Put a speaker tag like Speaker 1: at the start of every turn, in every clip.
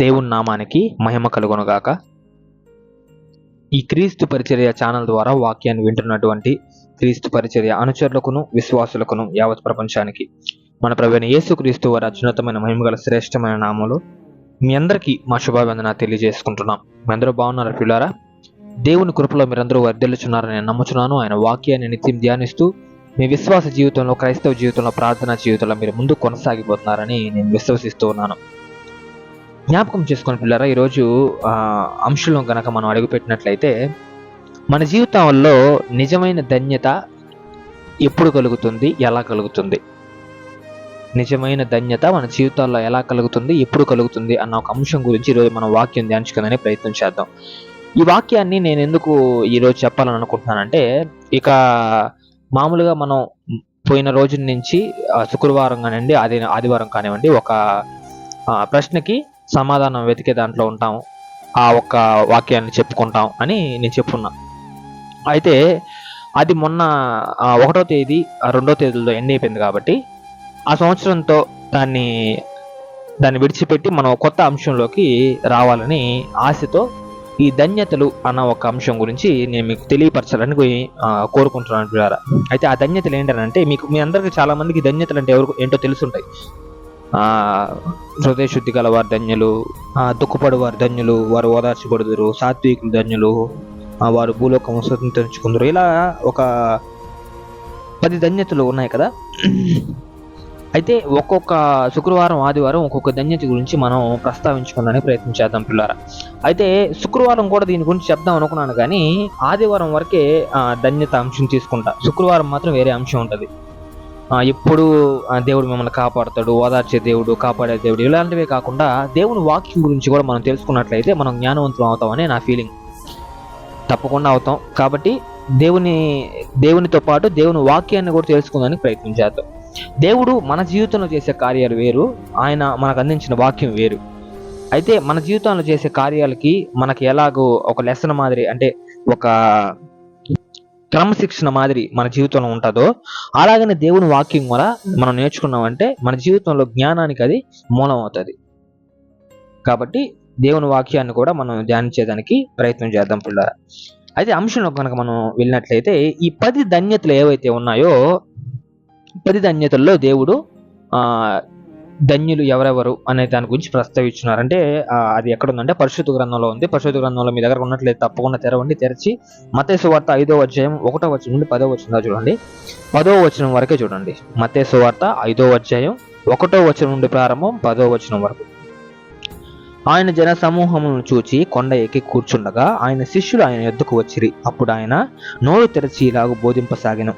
Speaker 1: దేవుని నామానికి మహిమ కలుగునుగాక. ఈ క్రీస్తు పరిచర్య ఛానల్ ద్వారా వాక్యాన్ని వింటున్నటువంటి క్రీస్తు పరిచర్య అనుచరులకును విశ్వాసులకును యావత్ ప్రపంచానికి. మన ప్రవీణ యేసు క్రీస్తు వారి అత్యున్నతమైన మహిమగల శ్రేష్టమైన నామములో మీ అందరికీ మా శుభాభివందన తెలియజేసుకుంటున్నాం. మీ అందరూ బాగున్నారు పిల్లారా? దేవుని కృపలో మీరందరూ వర్ధిల్లుచున్నారని నేను నమ్ముచున్నాను. ఆయన వాక్యాన్ని నిత్యం ధ్యానిస్తూ మీ విశ్వాస జీవితంలో క్రైస్తవ జీవితంలో ప్రార్థనా జీవితంలో మీరు ముందు కొనసాగిపోతున్నారని నేను విశ్వసిస్తూ ఉన్నాను. జ్ఞాపకం చేసుకుని పిల్లరా ఈరోజు అంశంలో కనుక మనం అడుగుపెట్టినట్లయితే మన జీవితంలో నిజమైన ధన్యత ఎప్పుడు కలుగుతుంది ఎలా కలుగుతుంది? నిజమైన ధన్యత మన జీవితాల్లో ఎలా కలుగుతుంది ఎప్పుడు కలుగుతుంది అన్న ఒక అంశం గురించి ఈరోజు మనం వాక్యం ధ్యానించుకుందని ప్రయత్నం చేద్దాం. ఈ వాక్యాన్ని నేను ఎందుకు ఈరోజు చెప్పాలని అనుకుంటున్నానంటే ఇక మామూలుగా మనం పోయిన రోజు నుంచి శుక్రవారం కానివ్వండి ఆది ఆదివారం కానివ్వండి ఒక ప్రశ్నకి సమాధానం వెతికే దాంట్లో ఉంటాం ఆ ఒక్క వాక్యాన్ని చెప్పుకుంటాం అని నేను చెప్పున్నా. అయితే అది మొన్న ఒకటో తేదీ రెండో తేదీలో ఎండ్ అయిపోయింది కాబట్టి ఆ సంవత్సరంతో దాన్ని దాన్ని విడిచిపెట్టి మనం కొత్త అంశంలోకి రావాలని ఆశతో ఈ ధన్యతలు అన్న ఒక అంశం గురించి నేను మీకు తెలియపరచాలని కోరుకుంటున్నాను ద్వారా అయితే ఆ ధన్యతలు ఏంటంటే మీకు మీ అందరికీ చాలా మందికి ధన్యతలు అంటే ఎవరు ఏంటో తెలుసుంటాయి. హృదయ శుద్ధి గల వారు ధన్యులు దుఃఖపడు వారు ధన్యులు వారు ఓదార్చబడుదురు సాత్వికులు ధన్యులు వారు భూలోకం స్వతంత్రించుకుందరు. ఇలా ఒక పది ధన్యతలు ఉన్నాయి కదా? అయితే ఒక్కొక్క శుక్రవారం ఆదివారం ఒక్కొక్క ధన్యత గురించి మనం ప్రస్తావించుకోవడానికి ప్రయత్నం చేద్దాం పిల్లారా. అయితే శుక్రవారం కూడా దీని గురించి చెప్దాం అనుకున్నాను కానీ ఆదివారం వరకే ఆ, ధన్యత అంశం తీసుకుంటా. శుక్రవారం మాత్రం వేరే అంశం ఉంటుంది. ఎప్పుడు ఆ, దేవుడు మిమ్మల్ని కాపాడుతాడు ఓదార్చే దేవుడు కాపాడే దేవుడు ఇలాంటివే కాకుండా దేవుని వాక్యం గురించి కూడా మనం తెలుసుకున్నట్లయితే మనం జ్ఞానవంతులు అవుతామని నా ఫీలింగ్ తప్పకుండా అవుతాం. కాబట్టి దేవుని దేవునితో పాటు దేవుని వాక్యాన్ని కూడా తెలుసుకుందానికి ప్రయత్నం చేద్దాం. దేవుడు మన జీవితంలో చేసే కార్యాలు వేరు ఆయన మనకు అందించిన వాక్యం వేరు. అయితే మన జీవితంలో చేసే కార్యాలకి మనకి ఎలాగో ఒక లెసన్ మాదిరి అంటే ఒక క్రమశిక్షణ మాదిరి మన జీవితంలో ఉంటుందో అలాగనే దేవుని వాక్యం కూడా మనం నేర్చుకున్నామంటే మన జీవితంలో జ్ఞానానికి అది మూలం అవుతుంది కాబట్టి దేవుని వాక్యాన్ని కూడా మనం ధ్యానించేదానికి ప్రయత్నం చేద్దాం పిల్ల అయితే అంశంలో కనుక మనం వెళ్ళినట్లయితే ఈ పది ధన్యతలు ఏవైతే ఉన్నాయో పది ధన్యతల్లో దేవుడు ధన్యులు ఎవరెవరు అనే దాని గురించి ప్రస్తావించున్నారు అంటే అది ఎక్కడ ఉందంటే పరిశుద్ధ గ్రంథంలో ఉంది. పరిశుద్ధ గ్రంథంలో మీ దగ్గర ఉన్నట్లయితే తప్పకుండా తెరవండి తెరిచి మతేసు వార్త ఐదో అధ్యాయం ఒకటో వచనం నుండి పదో వచనం చూడండి. పదో వచనం వరకే చూడండి. మతేసు వార్త ఐదో అధ్యాయం ఒకటో వచనం నుండి ప్రారంభం పదో వచనం వరకు. ఆయన జన సమూహమును చూచి కొండ ఎక్కి కూర్చుండగా ఆయన శిష్యులు ఆయన ఎద్దుకు వచ్చిరి. అప్పుడు ఆయన నోరు తెరచి ఇలాగ బోధింపసాగిన.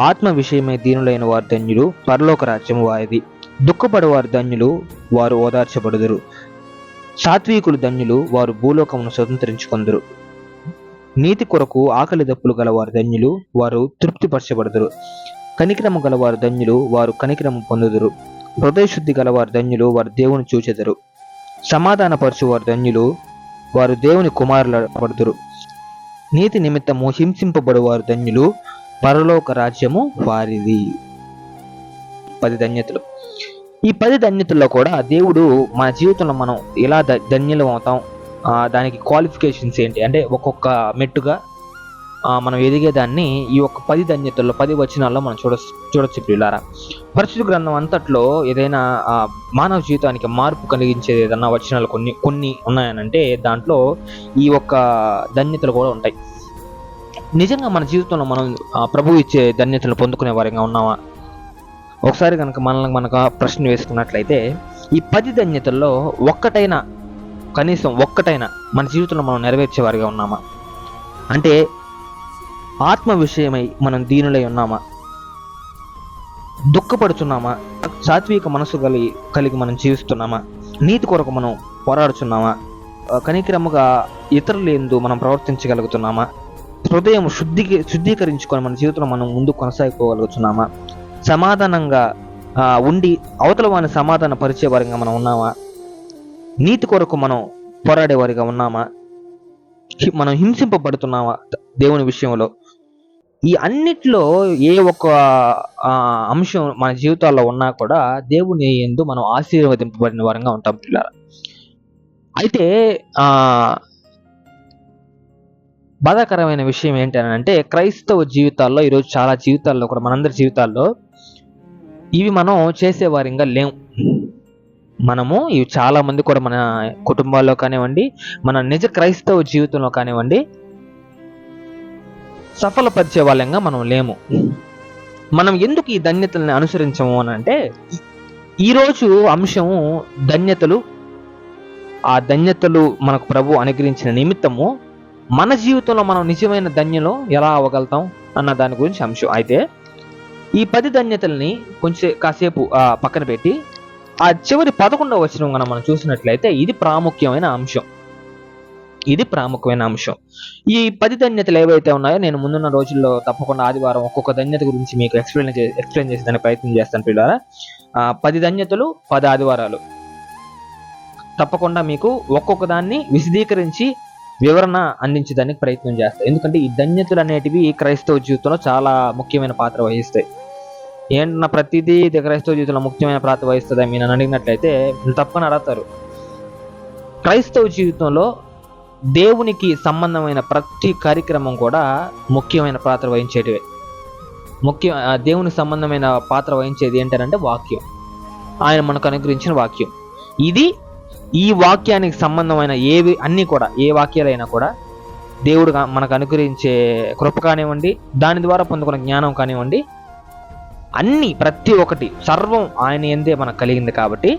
Speaker 1: ఆత్మ విషయమై దీనులైన వారు ధన్యులు పరలోక రాజ్యం వారిది. దుఃఖపడవారు ధన్యులు వారు ఓదార్చబడుదురు. సాత్వికులు ధన్యులు వారు భూలోకమును స్వతంత్రించుకొందురు. నీతి కొరకు ఆకలి దప్పులు గలవారు ధన్యులు వారు తృప్తిపరచబడుదురు. కనికరము గలవారు ధన్యులు వారు కనికరము పొందుదురు. హృదయశుద్ధి గలవారు ధన్యులు వారు దేవుని చూచెదరు. సమాధానపరచువారు ధన్యులు వారు దేవుని కుమారులపడుదురు నీతి నిమిత్తము హింసింపబడువారు ధన్యులు పరలోక రాజ్యము వారిది. పది ధన్యతలు. ఈ పది ధన్యతల్లో కూడా దేవుడు మన జీవితంలో మనం ఎలా ధన్యులం అవుతాం దానికి క్వాలిఫికేషన్స్ ఏంటి? అంటే ఒక్కొక్క మెట్టుగా మనం ఎదిగేదాన్ని ఈ ఒక్క పది ధన్యతల్లో పది వచనాల్లో మనం చూడ చూడొచ్చు పిల్లారా పరిశుద్ధ గ్రంథం అంతట్లో ఏదైనా మానవ జీవితానికి మార్పు కలిగించేది ఏదైనా వచనాలు కొన్ని కొన్ని ఉన్నాయనంటే దాంట్లో ఈ ఒక్క ధన్యతలు కూడా ఉంటాయి. నిజంగా మన జీవితంలో మనం ప్రభు ఇచ్చే ధన్యతలు పొందుకునే వారిగా ఉన్నామా? ఒకసారి కనుక మనల్ని మనకు ప్రశ్న వేసుకున్నట్లయితే ఈ పది ధన్యతల్లో ఒక్కటైనా కనీసం ఒక్కటైనా మన జీవితంలో మనం నెరవేర్చేవారిగా ఉన్నామా? అంటే ఆత్మ విషయమై మనం దీనులై ఉన్నామా? దుఃఖపడుతున్నామా? సాత్విక మనసు కలిగి కలిగి మనం జీవిస్తున్నామా? నీతి కొరకు మనం పోరాడుతున్నామా? ఆ, ఇతరులు ఎందు మనం ప్రవర్తించగలుగుతున్నామా? హృదయం శుద్ధికి శుద్ధీకరించుకొని మన జీవితంలో మనం ముందు కొనసాగిపోగలుగుతున్నామా? సమాధానంగా ఉండి అవతల వారిని సమాధాన పరిచే వారిగా మనం ఉన్నామా? నీతి కొరకు మనం పోరాడేవారిగా ఉన్నామా? మనం హింసింపబడుతున్నామా దేవుని విషయంలో? ఈ అన్నిట్లో ఏ ఒక్క అంశం మన జీవితాల్లో ఉన్నా కూడా దేవుని ఎందు మనం ఆశీర్వదింపబడిన వారంగా ఉంటాం పిల్లలు అయితే బాధాకరమైన విషయం ఏంటంటే క్రైస్తవ జీవితాల్లో ఈరోజు చాలా జీవితాల్లో కూడా మనందరి జీవితాల్లో ఇవి మనం చేసేవారింగా లేము మనము ఇవి చాలా మంది కూడా మన కుటుంబాల్లో కానివ్వండి మన నిజ క్రైస్తవ జీవితంలో కానివ్వండి సఫలపరిచే వాళ్ళంగా మనం లేము. మనం ఎందుకు ఈ ధన్యతల్ని అనుసరించము అని అంటే ఈరోజు అంశము ధన్యతలు ఆ ధన్యతలు మనకు ప్రభు అనుగ్రహించిన నిమిత్తము మన జీవితంలో మనం నిజమైన ధన్యలో ఎలా అవ్వగలుగుతాం అన్న దాని గురించి అంశం. అయితే ఈ పది ధన్యతల్ని కొంచెం కాసేపు పక్కన పెట్టి ఆ చివరి పదకొండవ వచనం కనుక మనం చూసినట్లయితే ఇది ప్రాముఖ్యమైన అంశం. ఇది ప్రాముఖ్యమైన అంశం. ఈ పది ధన్యతలు ఏవైతే ఉన్నాయో నేను ముందున్న రోజుల్లో తప్పకుండా ఆదివారం ఒక్కొక్క ధన్యత గురించి మీకు ఎక్స్ప్లెయిన్ ఎక్స్ప్లెయిన్ చేసేదాన్ని ప్రయత్నం చేస్తాను పిల్లరా పది ధన్యతలు పది ఆదివారాలు. తప్పకుండా మీకు ఒక్కొక్క దాన్ని విశదీకరించి వివరణ అందించడానికి ప్రయత్నం చేస్తాయి ఎందుకంటే ఈ ధన్యతలు అనేటివి క్రైస్తవ జీవితంలో చాలా ముఖ్యమైన పాత్ర వహిస్తాయి. ఏంటన్న ప్రతిదీ క్రైస్తవ జీవితంలో ముఖ్యమైన పాత్ర వహిస్తుందా మీరు అడిగినట్లయితే తప్పని అడుగుతారు. క్రైస్తవ జీవితంలో దేవునికి సంబంధమైన ప్రతి కార్యక్రమం కూడా ముఖ్యమైన పాత్ర వహించేటివే. ముఖ్య ఆ దేవునికి సంబంధమైన పాత్ర వహించేది ఏంటంటే వాక్యం. ఆయన మనకు అనుగ్రహించిన వాక్యం. ఇది ఈ వాక్యానికి సంబంధమైన ఏవి అన్నీ కూడా ఏ వాక్యాలైనా కూడా దేవుడు మనకు అనుగ్రహించే కృప కానివ్వండి దాని ద్వారా పొందుకున్న జ్ఞానం కానివ్వండి అన్ని ప్రతి ఒక్కటి సర్వం ఆయన ఎందే మనకు కలిగింది కాబట్టి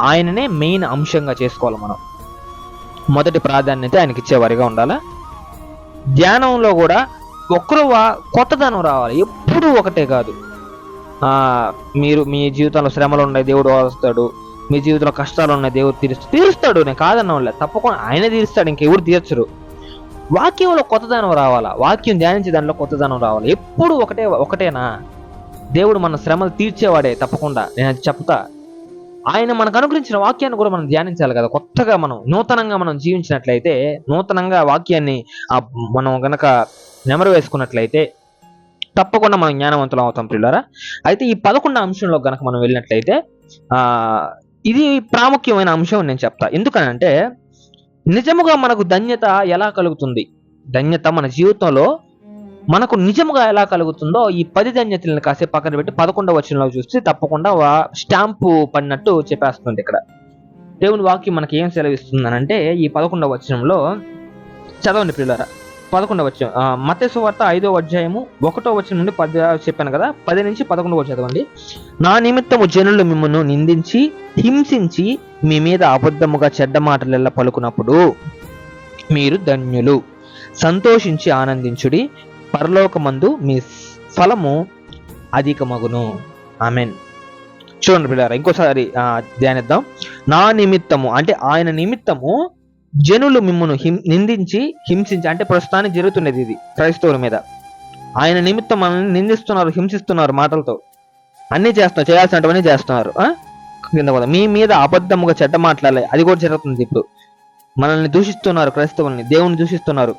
Speaker 1: ఆయననే మెయిన్ అంశంగా చేసుకోవాలి మనం. మొదటి ప్రాధాన్యత ఆయనకి ఇచ్చేవారిగా ఉండాలా? ధ్యానంలో కూడా ఒక్కరు వా- కొత్తదనం రావాలి. ఎప్పుడూ ఒకటే కాదు. మీరు మీ జీవితంలో శ్రమలు ఉన్నాయి దేవుడు వస్తాడు. మీ జీవితంలో కష్టాలు ఉన్నాయి దేవుడు తీరుస్తాడు తీరుస్తాడు. నేను కాదన్న వాళ్ళే తప్పకుండా ఆయనే తీరుస్తాడు. ఇంకెవరు తీర్చరు. వాక్యంలో కొత్తదనం రావాలా? వాక్యం ధ్యానించే దానిలో కొత్తదనం రావాలి? ఎప్పుడు ఒకటే ఒకటేనా? దేవుడు మన శ్రమలు తీర్చేవాడే తప్పకుండా. నేను అది చెప్తా. ఆయన మనకు అనుగ్రహించిన వాక్యాన్ని కూడా మనం ధ్యానించాలి కదా. కొత్తగా మనం నూతనంగా మనం జీవించినట్లయితే నూతనంగా వాక్యాన్ని మనం గనక నెమరు వేసుకున్నట్లయితే తప్పకుండా మనం జ్ఞానవంతులం అవుతాం పిల్లరా అయితే ఈ పదకొండు అంశంలో గనక మనం వెళ్ళినట్లయితే ఆ ఇది ప్రాముఖ్యమైన అంశం నేను చెప్తా. ఎందుకనంటే నిజముగా మనకు ధన్యత ఎలా కలుగుతుంది? ధన్యత మన జీవితంలో మనకు నిజముగా ఎలా కలుగుతుందో ఈ పది ధన్యతలను కాసేపు పక్కన పెట్టి పదకొండవ వచనంలో చూస్తే తప్పకుండా వా- స్టాంపు పడినట్టు చెప్పేస్తుంది ఇక్కడ. దేవుని వాక్యం మనకి ఏం సెలవిస్తుంది అంటే ఈ పదకొండవ వచనంలో చదవండి పిల్లరా పదకొండవ వచనం మత్స్సు వార్త ఐదో అధ్యాయము ఒకటో వచనం నుండి పది చెప్పాను కదా పది నుంచి పదకొండవ చదవండి. నా నిమిత్తము జనులు మిమ్మల్ని నిందించి హింసించి మీ మీద అబద్ధముగా చెడ్డ మాటలెల్ల పలుకున్నప్పుడు మీరు ధన్యులు. సంతోషించి ఆనందించుడి పరలోకమందు మీ ఫలము అధికమగును. ఆమెన్. చూడండి పిల్లారా ఇంకోసారి ధ్యానిద్దాం. నా నిమిత్తము అంటే ఆయన నిమిత్తము జనులు మిమ్మను హిం నిందించి హింసించి అంటే ప్రస్తుతానికి జరుగుతున్నది ఇది క్రైస్తవుల మీద. ఆయన నిమిత్తం మనల్ని నిందిస్తున్నారు హింసిస్తున్నారు మాటలతో. అన్నీ చేస్తున్నారు చేయాల్సినవన్నీ చేస్తున్నారు కింద కూడా మీ మీద అబద్ధముగా చెడ్డ మాట్లాడాలి అది కూడా జరుగుతుంది ఇప్పుడు. మనల్ని దూషిస్తున్నారు క్రైస్తవుల్ని దేవుని దూషిస్తున్నారు.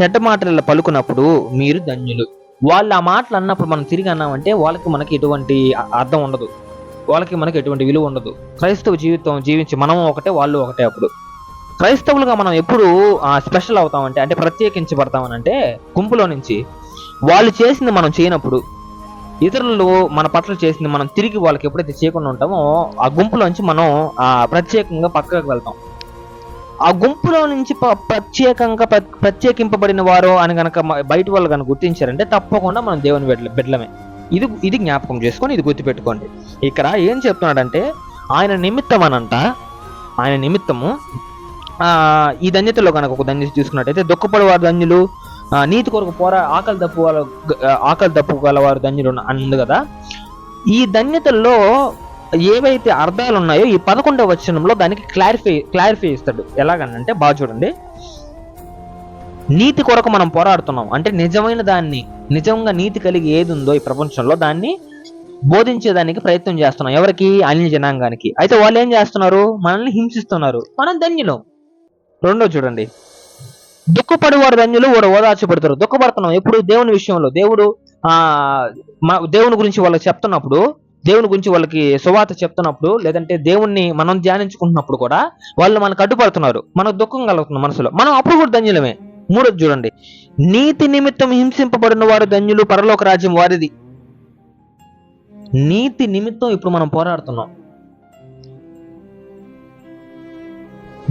Speaker 1: చెడ్డ మాటలలో పలుకున్నప్పుడు మీరు ధన్యులు. వాళ్ళు ఆ మాటలు అన్నప్పుడు మనం తిరిగి అన్నామంటే వాళ్ళకి మనకి ఎటువంటి అర్థం ఉండదు. వాళ్ళకి మనకి ఎటువంటి విలువ ఉండదు. క్రైస్తవ జీవితం జీవించి మనం ఒకటే వాళ్ళు ఒకటే అప్పుడు. క్రైస్తవులుగా మనం ఎప్పుడు స్పెషల్ అవుతామంటే అంటే ప్రత్యేకించబడతామనంటే గుంపులో నుంచి వాళ్ళు చేసింది మనం చేయనప్పుడు ఇతరులు మన పట్ల చేసింది మనం తిరిగి వాళ్ళకి ఎప్పుడైతే చేయకుండా ఉంటామో ఆ గుంపులోంచి మనం ప్రత్యేకంగా పక్కకు వెళ్తాం. ఆ గుంపులో నుంచి ప- ప్రత్యేకంగా ప్ర- ప్రత్యేకింపబడిన వారు అని కనుక బయట వాళ్ళు కనుక గుర్తించారంటే తప్పకుండా మనం దేవుని బిడ్డ బిడ్డలమే ఇది ఇది జ్ఞాపకం చేసుకొని ఇది గుర్తుపెట్టుకోండి. ఇక్కడ ఏం చెప్తున్నాడంటే ఆయన నిమిత్తం అనంట ఆయన నిమిత్తము ఈ ధన్యతలో కనుక ఒక ధన్యత చూసుకున్నట్టయితే దుఃఖపడే వారు ధన్యులు నీతి కొరకు పోరా ఆకలి దప్పు ఆకలి దప్పు గలవారు ధన్యులు ఉన్న- అని ఉంది కదా. ఈ ధన్యతల్లో ఏవైతే అర్థాలు ఉన్నాయో ఈ పదకొండవ వచనంలో దానికి క్లారిఫై క్లారిఫై ఇస్తాడు. ఎలాగనంటే బాగా చూడండి. నీతి కొరకు మనం పోరాడుతున్నాం. అంటే నిజమైన దాన్ని నిజంగా నీతి కలిగి ఏది ఉందో ఈ ప్రపంచంలో దాన్ని బోధించేదానికి ప్రయత్నం చేస్తున్నాం. ఎవరికి? అన్య జనాంగానికి. అయితే వాళ్ళు ఏం చేస్తున్నారు? మనల్ని హింసిస్తున్నారు. మనం ధన్యులం. రెండో చూడండి. దుఃఖపడేవారు ధన్యులు వాడు ఓదార్చబడతారు. దుఃఖపడుతున్నాం. ఎప్పుడు? దేవుని విషయంలో. దేవుడు ఆ మా దేవుని గురించి వాళ్ళకి చెప్తున్నప్పుడు దేవుని గురించి వాళ్ళకి సువాత చెప్తున్నప్పుడు లేదంటే దేవుణ్ణి మనం ధ్యానించుకుంటున్నప్పుడు కూడా వాళ్ళు మనకు అడ్డుపడుతున్నారు. మనకు దుఃఖం కలుగుతుంది మనసులో. మనం అప్పుడు కూడా ధన్యులమే. మూడోది చూడండి. నీతి నిమిత్తం హింసింపబడిన వారు ధన్యులు పరలోక రాజ్యం వారిది. నీతి నిమిత్తం ఇప్పుడు మనం పోరాడుతున్నాం.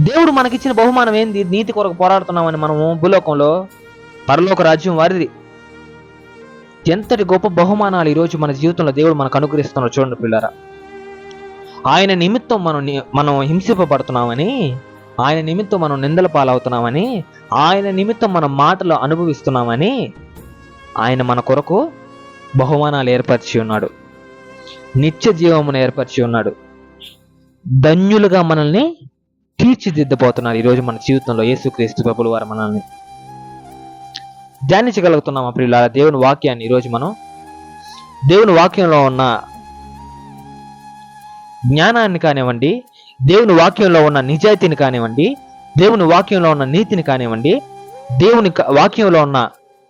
Speaker 1: దేవుడు మనకిచ్చిన బహుమానం ఏంది? నీతి కొరకు పోరాడుతున్నామని మనము భూలోకంలో పరలోక రాజ్యం వారిది. ఎంతటి గొప్ప బహుమానాలు ఈరోజు మన జీవితంలో దేవుడు మనకు అనుగ్రహిస్తున్నాడు చూడండి పిల్లరా. ఆయన నిమిత్తం మనం మనం హింసింపబడుతున్నామని ఆయన నిమిత్తం మనం నిందల పాలవుతున్నామని ఆయన నిమిత్తం మనం మాటలు అనుభవిస్తున్నామని ఆయన మన కొరకు బహుమానాలు ఏర్పరిచి ఉన్నాడు. నిత్య జీవమును ఏర్పరిచి ఉన్నాడు. ధన్యులుగా మనల్ని తీర్చిదిద్దబోతున్నారు ఈరోజు మన జీవితంలో యేసుక్రీస్తు ప్రభులు వారు మనల్ని. ధ్యానించగలుగుతున్నాం అప్పుడు దేవుని వాక్యాన్ని ఈరోజు మనం. దేవుని వాక్యంలో ఉన్న జ్ఞానాన్ని కానివ్వండి దేవుని వాక్యంలో ఉన్న నిజాయితీని కానివ్వండి దేవుని వాక్యంలో ఉన్న నీతిని కానివ్వండి దేవుని వాక్యంలో ఉన్న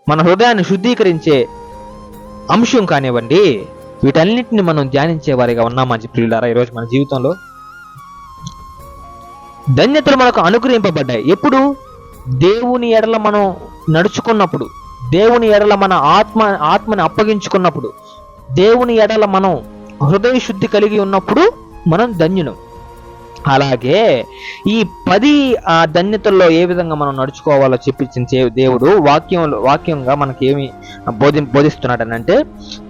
Speaker 1: మన హృదయాన్ని శుద్ధీకరించే అంశం కానివ్వండి వీటన్నిటిని మనం ధ్యానించే వారిగా ఉన్నామా ప్రియులారా ఈరోజు మన జీవితంలో? ధన్యతలు మనకు అనుగ్రహింపబడ్డాయి. ఎప్పుడు? దేవుని ఎడల మనం నడుచుకున్నప్పుడు దేవుని ఎడల మన ఆత్మ ఆత్మని అప్పగించుకున్నప్పుడు దేవుని ఎడల మనం హృదయ శుద్ధి కలిగి ఉన్నప్పుడు మనం ధన్యులం. అలాగే ఈ పది ఆ ధన్యతల్లో ఏ విధంగా మనం నడుచుకోవాలో చెప్పించిన దేవుడు వాక్యంలో వాక్యంగా మనకి ఏమి బోధి బోధిస్తున్నాడు అంటే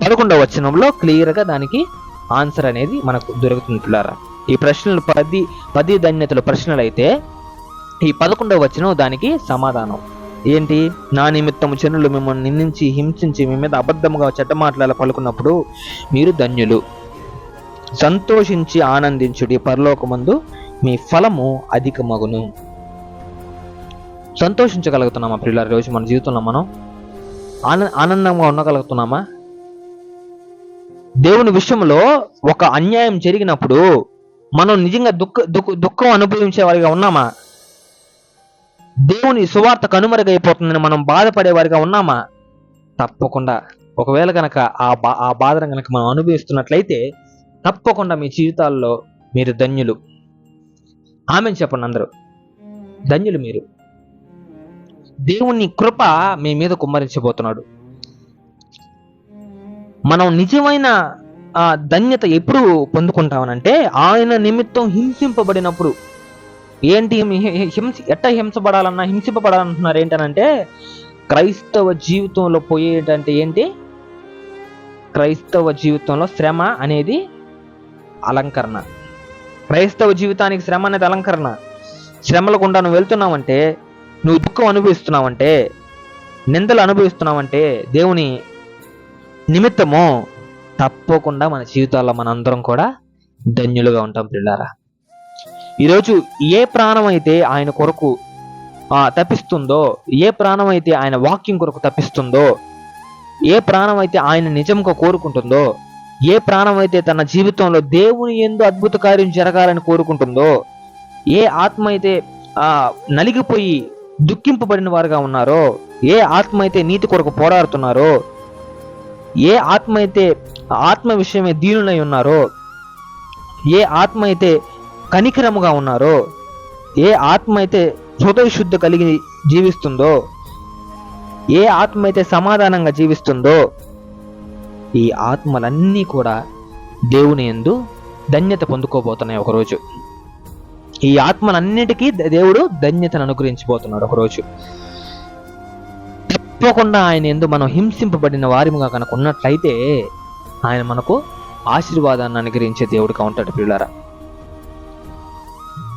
Speaker 1: పదకొండవ వచనంలో క్లియర్గా దానికి ఆన్సర్ అనేది మనకు దొరుకుతుంది పిల్లారా. ఈ ప్రశ్నలు పది పది ధన్యతలు ప్రశ్నలు అయితే ఈ పదకొండవ వచనం దానికి సమాధానం. ఏంటి? నా నిమిత్తము జనులు మిమ్మల్ని నిందించి హింసించి మీ మీద అబద్ధముగా చెడ్డ మాటల పలుకున్నప్పుడు మీరు ధన్యులు. సంతోషించి ఆనందించుడి పరలోకమందు మీ ఫలము అధికమగును. సంతోషించగలుగుతున్నామా ప్రియుల రోజు మన జీవితంలో మనం ఆన ఆనందంగా ఉండగలుగుతున్నామా? దేవుని విషయంలో ఒక అన్యాయం జరిగినప్పుడు మనం నిజంగా దుఃఖ దుఃఖ దుఃఖం అనుభవించే వారిగా ఉన్నామా? దేవుని సువార్త కనుమరుగైపోతుందని మనం బాధపడేవారిగా ఉన్నామా? తప్పకుండా. ఒకవేళ కనుక ఆ బా ఆ బాధను కనుక మనం అనుభవిస్తున్నట్లయితే తప్పకుండా మీ జీవితాల్లో మీరు ధన్యులు. ఆమె చెప్పండి అందరూ. ధన్యులు మీరు. దేవుని కృప మీ మీద కుమ్మరించబోతున్నాడు. మనం నిజమైన ఆ ధన్యత ఎప్పుడు పొందుకుంటామనంటే ఆయన నిమిత్తం హింసింపబడినప్పుడు. ఏంటి హి- హింస ఎట్ట హింసపడాలన్నా హింసింపబడాలంటున్నారు ఏంటనంటే క్రైస్తవ జీవితంలో పోయేటంటే ఏంటి? క్రైస్తవ జీవితంలో శ్రమ అనేది అలంకరణ. క్రైస్తవ జీవితానికి శ్రమ అనేది అలంకరణ. శ్రమల గుండా నువ్వు వెళ్తున్నావంటే నువ్వు దుఃఖం అనుభవిస్తున్నావంటే నిందలు అనుభవిస్తున్నావంటే దేవుని నిమిత్తము తప్పకుండా మన జీవితాల్లో మనందరం కూడా ధన్యులుగా ఉంటాం పిల్లారా ఈరోజు ఏ ప్రాణం అయితే ఆయన కొరకు తప్పిస్తుందో ఏ ప్రాణం అయితే ఆయన వాక్యం కొరకు తప్పిస్తుందో ఏ ప్రాణం అయితే ఆయన నిజంగా కోరుకుంటుందో ఏ ప్రాణం అయితే తన జీవితంలో దేవుని ఎందు అద్భుత కార్యం జరగాలని కోరుకుంటుందో ఏ ఆత్మ అయితే ఆ నలిగిపోయి దుఃఖింపబడిన వారుగా ఉన్నారో ఏ ఆత్మ అయితే నీతి కొరకు పోరాడుతున్నారో ఏ ఆత్మ అయితే ఆత్మ విషయమే దీనులై ఉన్నారో ఏ ఆత్మ అయితే కనికరముగా ఉన్నారో? ఏ ఆత్మ అయితే హృదయశుద్ధి కలిగి జీవిస్తుందో? ఏ ఆత్మ అయితే సమాధానంగా జీవిస్తుందో? ఈ ఆత్మలన్నీ కూడా దేవుని ఎందు ధన్యత పొందుకోబోతున్నాయి ఒకరోజు. ఈ ఆత్మలన్నిటికీ దేవుడు ధన్యతను అనుగ్రహించబోతున్నాడు ఒకరోజు. తప్పకుండా ఆయన ఎందు మనం హింసింపబడిన వారిముగా కనుక ఉన్నట్లయితే ఆయన మనకు ఆశీర్వాదాన్ని అనుగ్రహించే దేవుడిగా ఉంటాడు పిల్లరా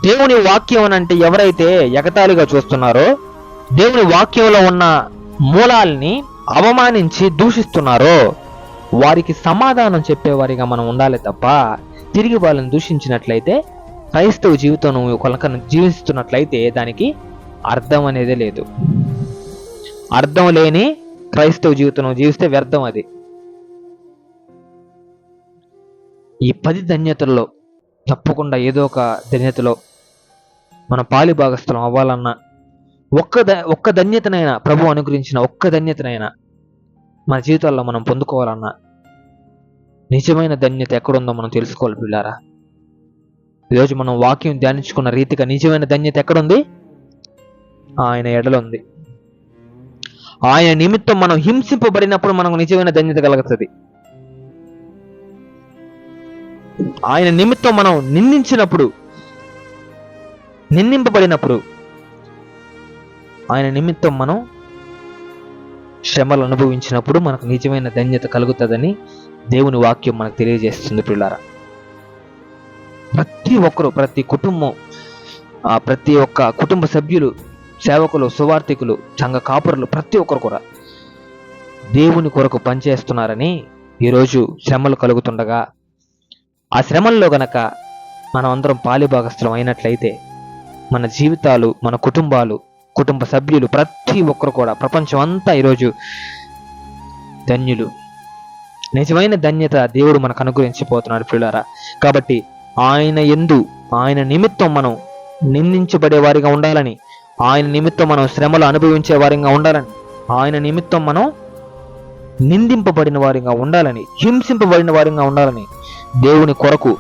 Speaker 1: దేవుని వాక్యం అని అంటే ఎవరైతే ఎగతాళిగా చూస్తున్నారో దేవుని వాక్యంలో ఉన్న మూలాల్ని అవమానించి దూషిస్తున్నారో వారికి సమాధానం చెప్పేవారిగా మనం ఉండాలి తప్ప తిరిగి వాళ్ళని దూషించినట్లయితే క్రైస్తవ జీవితం నువ్వు జీవిస్తున్నట్లయితే దానికి అర్థం అనేది లేదు. అర్థం లేని క్రైస్తవ జీవితం జీవిస్తే వ్యర్థం అది. ఈ పది ధన్యతల్లో తప్పకుండా ఏదో ఒక ధన్యతలో మన పాలి భాగస్థలం అవ్వాలన్నా ఒక్క ద ఒక్క ధన్యతనైనా ప్రభు అనుగ్రహించిన ఒక్క ధన్యతనైనా మన జీవితాల్లో మనం పొందుకోవాలన్నా నిజమైన ధన్యత ఎక్కడుందో మనం తెలుసుకోవాలి పిల్లారా. ఈరోజు మనం వాక్యం ధ్యానించుకున్న రీతిగా నిజమైన ధన్యత ఎక్కడుంది? ఆయన ఎడలుంది ఆయన నిమిత్తం మనం హింసింపబడినప్పుడు మనకు నిజమైన ధన్యత కలుగుతుంది. ఆయన నిమిత్తం మనం నిందించినప్పుడు నిందింపబడినప్పుడు ఆయన నిమిత్తం మనం శ్రమలు అనుభవించినప్పుడు మనకు నిజమైన ధన్యత కలుగుతుందని దేవుని వాక్యం మనకు తెలియజేస్తుంది పిల్లారా ప్రతి ఒక్కరు ప్రతి కుటుంబం ఆ ప్రతి ఒక్క కుటుంబ సభ్యులు సేవకులు సువార్థికులు సంఘ కాపురులు ప్రతి ఒక్కరు కూడా దేవుని కొరకు పనిచేస్తున్నారని ఈరోజు శ్రమలు కలుగుతుండగా ఆ శ్రమల్లో గనక మనం అందరం పాలిభాగస్థలం అయినట్లయితే మన జీవితాలు మన కుటుంబాలు కుటుంబ సభ్యులు ప్రతి ఒక్కరు కూడా ప్రపంచం అంతా ఈరోజు ధన్యులు. నిజమైన ధన్యత దేవుడు మనకు అనుగ్రహించిపోతున్నాడు పిల్లారా కాబట్టి ఆయన ఎందు ఆయన నిమిత్తం మనం నిందించబడే వారిగా ఉండాలని ఆయన నిమిత్తం మనం శ్రమలు అనుభవించే వారిగా ఉండాలని ఆయన నిమిత్తం మనం నిందింపబడిన వారిగా ఉండాలని హింసింపబడిన వారిగా ఉండాలని దేవుని కొరకు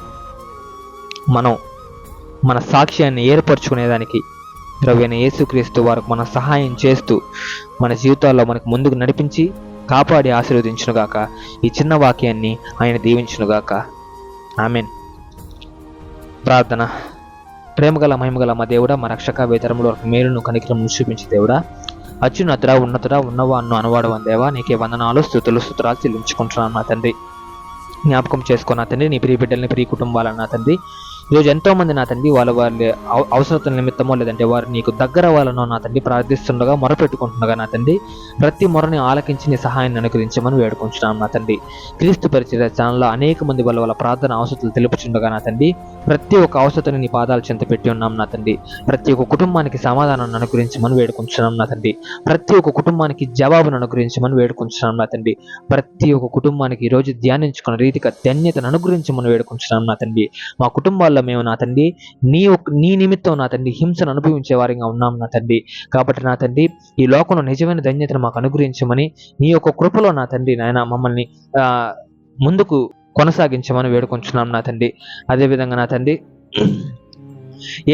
Speaker 1: మనం మన సాక్ష్యాన్ని ఏర్పరచుకునేదానికి ద్రవ్యన యేసుక్రీస్తు వారికి మన సహాయం చేస్తూ మన జీవితాల్లో మనకు ముందుకు నడిపించి కాపాడి ఆశీర్వదించునుగాక. ఈ చిన్న వాక్యాన్ని ఆయన దీవించునుగాక. ఆమెన్. ప్రార్థన. ప్రేమగల మహిమగల మా దేవుడా మా రక్షక వేతరములో మేలును కనికరమును చూపించి దేవుడా. అత్యున్నతుడా ఉన్నతుడా ఉన్నవా అన్ను అనువాడు దేవా నీకే వందనాలు స్థుతులు స్థుతురాలు చెల్లించుకుంటున్నాను నా తండ్రి. జ్ఞాపకం చేసుకున్న తండ్రి నీ ప్రియ బిడ్డల్ని ప్రియ కుటుంబాలన్న తండ్రి. ఈరోజు ఎంతోమంది నా తండ్రి వాళ్ళ వారి అవసరత అవసరతల నిమిత్తమో లేదంటే వారు నీకు దగ్గర వాళ్ళనో నా తండ్రి ప్రార్థిస్తుండగా మొరపెట్టుకుంటుండగా నా తండ్రి ప్రతి మొరని ఆలకించి నీ సహాయాన్ని అనుగ్రహించమని వేడుకుంటున్నాను నా తండ్రి. క్రీస్తు పరిచయ ఛానల్లో అనేక మంది వాళ్ళ వాళ్ళ ప్రార్థన అవసరతలు తెలుపుచుండగా నా తండ్రి ప్రతి ఒక్క అవసరతని నీ పాదాలు చెంత పెట్టి ఉన్నాం నా తండ్రి. ప్రతి ఒక్క కుటుంబానికి సమాధానాన్ని అనుగ్రహించమని వేడుకుంటున్నాం నా తండ్రి. ప్రతి ఒక్క కుటుంబానికి జవాబును అనుగ్రహించమని వేడుకుంటున్నాం నా తండ్రి. ప్రతి ఒక్క కుటుంబానికి ఈరోజు ధ్యానించుకున్న రీతిగా ధన్యతను అనుగ్రహించమని వేడుకుంటున్నాం నా తండ్రి. మా వల్ల మేము నా తండ్రి నీ నీ నిమిత్తం నా తండ్రి హింసను అనుభవించే వారిగా ఉన్నాం నా తండ్రి. కాబట్టి నా తండ్రి ఈ లోకంలో నిజమైన ధన్యతను మాకు అనుగ్రహించమని నీ యొక్క కృపలో నా తండ్రి నాయన మమ్మల్ని ముందుకు కొనసాగించమని వేడుకొంచున్నాం నా తండ్రి. అదేవిధంగా నా తండ్రి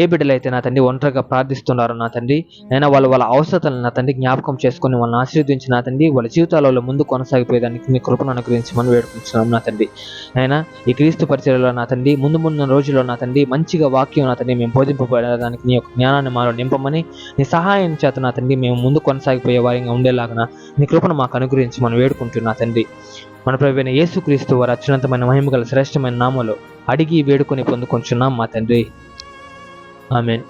Speaker 1: ఏ బిడ్డలైతే నా తండ్రి ఒంటరిగా ప్రార్థిస్తున్నారో నా తండ్రి అయినా వాళ్ళ వాళ్ళ అవసరతలను నా తండ్రి జ్ఞాపకం చేసుకొని వాళ్ళని ఆశీర్వదించి నా తండ్రి వాళ్ళ జీవితాలలో ముందు కొనసాగిపోయేదానికి మీ కృపను అనుగ్రహించమని వేడుకుంటున్నాం నా తండ్రి. అయినా ఈ క్రీస్తు పరిచయలో నా తండ్రి ముందు ముందు రోజుల్లో నా తండ్రి మంచిగా వాక్యం నా తండ్రి మేము బోధింపబడడానికి నీ యొక్క జ్ఞానాన్ని మాలో నింపమని నీ సహాయం చేత నా తండ్రి మేము ముందు కొనసాగిపోయే వారిగా ఉండేలాగా నీ కృపను మాకు అనుగ్రహించమని వేడుకుంటున్నా తండ్రి. మన ప్రవీణ యేసుక్రీస్తు వారి అత్యున్నతమైన మహిమగల శ్రేష్టమైన నామలో అడిగి వేడుకొని పొందుకుంటున్నాం మా తండ్రి. ఆమెన్